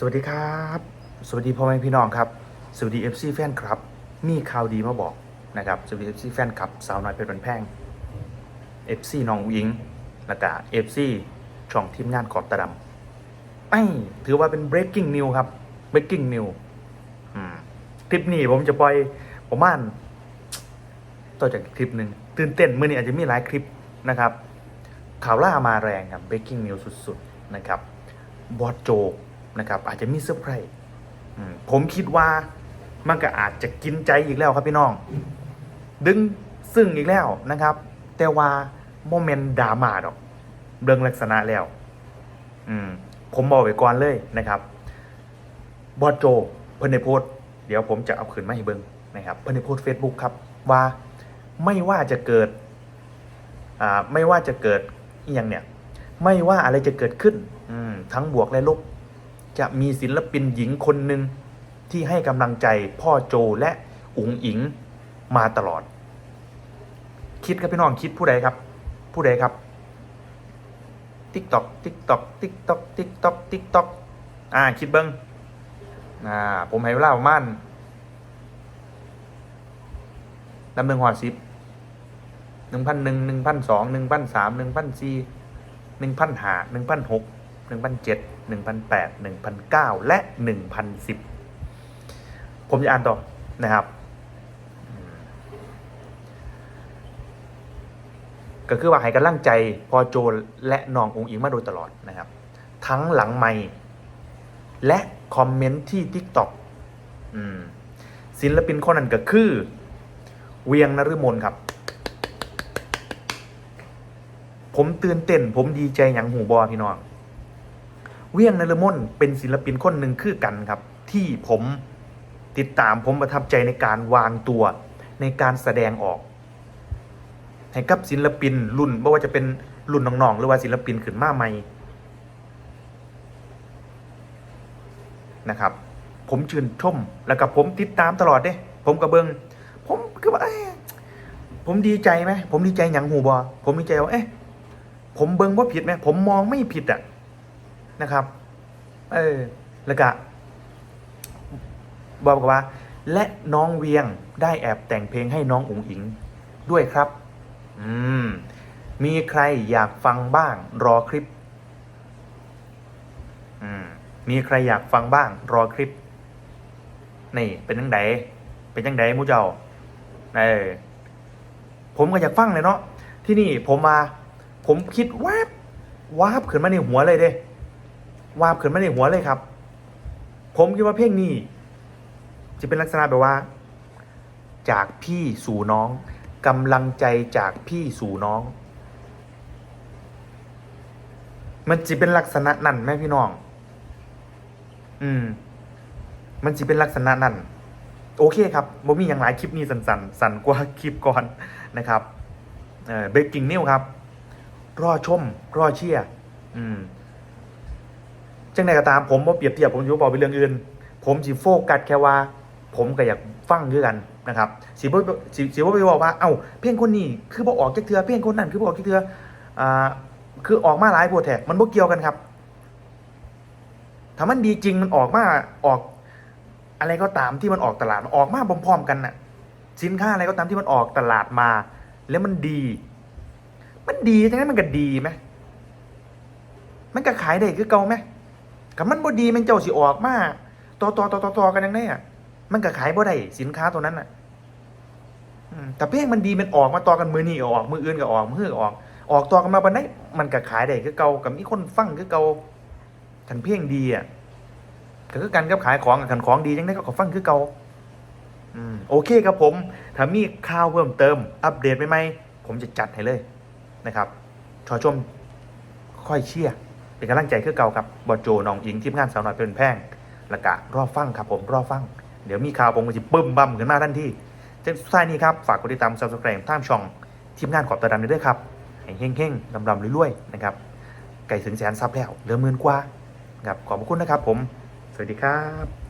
สวัสดีครับ สวัสดีพ่อแม่พี่น้องครับ สวัสดี FC แฟนครับ มีข่าวดีมาบอกนะครับสวัสดี FC แฟนครับสาวน้อยเพชรบันแพง FC น้องอุ๋งอิงแล้วก็ FC ช่องทีมงานขอบตะดำไอ้ถือว่าเป็น breaking news ครับ breaking news คลิปนี้ผมจะปล่อยประมาณต่อจากคลิปหนึ่งตื่นเต้นมื่อนี้อาจจะมีหลายคลิปนะครับ ข่าวล่ามาแรงครับ breaking news สุดๆนะครับบอสโจ นะครับอาจจะมีเซอร์ไพรส์ผมคิดว่ามันก็อาจจะกินใจอีกแล้วครับพี่น้อง ดึงซึ่งอีกแล้วนะครับ แต่ว่าโมเมนต์ดราม่าดอกเรื่องลักษณะแล้ว อืม ผมบอกไว้ก่อนเลยนะครับบอสโจเพิ่นในโพสเดี๋ยวผมจะเอาคืนมาให้เบิ่งนะครับ เพิ่นในโพสเฟซบุ๊กครับ ว่าไม่ว่าจะเกิด อ่าไม่ว่าจะเกิดอย่างเนี่ย ไม่ว่าอะไรจะเกิดขึ้น อืมทั้งบวกและลบ จะมีศิลปินหญิงคนหนึ่งที่ให้กำลังใจพ่อโจและอุ๋งอิงมาตลอด คิดครับพี่น้องคิดผู้ใดครับ ผู้ใดครับติ๊กตอกติ๊กตอกติ๊กตอกติ๊กตอกติ๊กตอกอ่า คิดเบิ้งอ่า ผมให้เวลาประมาณดำเนินหอสิบหนึ่งพันหนึ่งหนึ่งพันสองหนึ่งพันสามหนึ่งพันสี่หนึ่งพันห้าหนึ่งพันหก หนึ่งพันเจ็ดหนึ่งพันแปดหนึ่งพันเก้าและหนึ่งพันสิบผมจะอ่านต่อนะครับ ก็คือว่าให้กำลังใจพอโจและน้ององค์อิงมาโดยตลอดนะครับ ทั้งหลังไม่และคอมเมนต์ที่ TikTok อืมศิลปินคนนั้นก็คือ เวียงนฤมลครับ ผมตื่นเต้น ผมดีใจอย่างหูบอพี่น้อง เวียงนฤมลเป็นศิลปินคนหนึ่งคือกันครับ ที่ผมติดตามผมประทับใจในการวางตัวในการแสดงออกให้กับศิลปินรุ่นไม่ว่าจะเป็นรุ่นน้องๆหรือว่าศิลปินขึ้นมาใหม่นะครับ ผมชื่นชมแล้วก็ผมติดตามตลอดเด้ ผมกระเบิงผมคือว่าผมดีใจไหมผมดีใจอย่างหูบอผมดีใจว่าเอ๊ะผมเบิงว่าผิดไหมผมมองไม่ผิดอะ นะครับ เออแล้วก็บอกว่า และน้องเวียงได้แอบแต่งเพลงให้น้องอุ๋งอิงด้วยครับ อืม มีใครอยากฟังบ้าง รอคลิป อืม มีใครอยากฟังบ้าง รอคลิป นี่เป็นยังไงเป็นยังไงมูเจ้าเออผมก็อยากฟังเลยเนาะที่นี่ผมมา ผมคิดแวบวาบขึ้นมาในหัวเลยเด้ วาบขึ้นมาในหัวเลยครับ ผมคิดว่าเพลงนี้ จะเป็นลักษณะแบบว่า จากพี่สู่น้องกำลังใจจากพี่สู่น้อง มันจะเป็นลักษณะนั่นไหมพี่น้อง อืม มันจะเป็นลักษณะนั่นโอเคครับบ่มีอย่างหลายคลิปนี้สันสันๆสั่นกว่าคลิปก่อนนะครับเอ่อ breaking news ครับ รอชม รอเชียร์อืม จังใดก็ตามผมว่าเปรียบเทียบผมจะบอกไปเรื่องอื่น ผมสิโฟกัสแค่ว่า ผมก็อยากฟังด้วยกันนะครับสิบ่สิสิบ่ไปบอกว่าเอ้าเพลงคนนี้คือบ่ออกจากเทือเพลงคนนั้นคือบ่ออกจากเทืออ่าคือออกมาหลายโปรแทกมันบ่เกี่ยวกันครับ ถ้ามันดีจริงมันออกมาออกอะไรก็ตามที่มันออกตลาดออกมาพร้อมๆกันน่ะ สินค้าอะไรก็ตามที่มันออกตลาดมา แล้วมันดี มันดีจังนั้นมันก็ดีไหมมันก็ขายได้คือเก่าไหม กับมันบ่ดีมันเจ้าสิออกมาต่อต่อต่อต่อต่อกันยังไงอะมันก็ขายบ่ได้สินค้าตัวนั้นน่ะแต่เพลงมันดีมันออกมาต่อกันมือนี้ก็ออก มืออื่นก็ออกมืออื่นก็ออก ออกต่อกันมาบันไดมันก็ขายได้คือเก่ากับมีคนฟังคือเก่าคันเพลงดีอะก็คือกันกับขายของกับคันของดีจังไดก็ขอฟังคือเก่าโอเคครับผม ถ้ามีข่าวเพิ่มเติม อัปเดตใหม่ๆผมจะจัดให้เลยนะครับ ชอชมค่อยเชียร์ เป็นกำลังใจคือเก่าครับบอโจน้องอิงทีมงานสาวน้อยเป็นแพงละกะรอฟังครับผมรอฟัง เดี๋ยวมีข่าวผมจะปึ้มบั่มขึ้นมาทันทีจังสุดท้ายนี้ครับฝากกดติดตาม subscribe ท่ามช่องทีมงานขอบตาดำด้วยครับให้เฮ้งๆลำรวยๆนะครับไก่ถึงแสนซับแล้วเหลือหมื่นกว่าครับขอบคุณนะครับผม สวัสดีครับ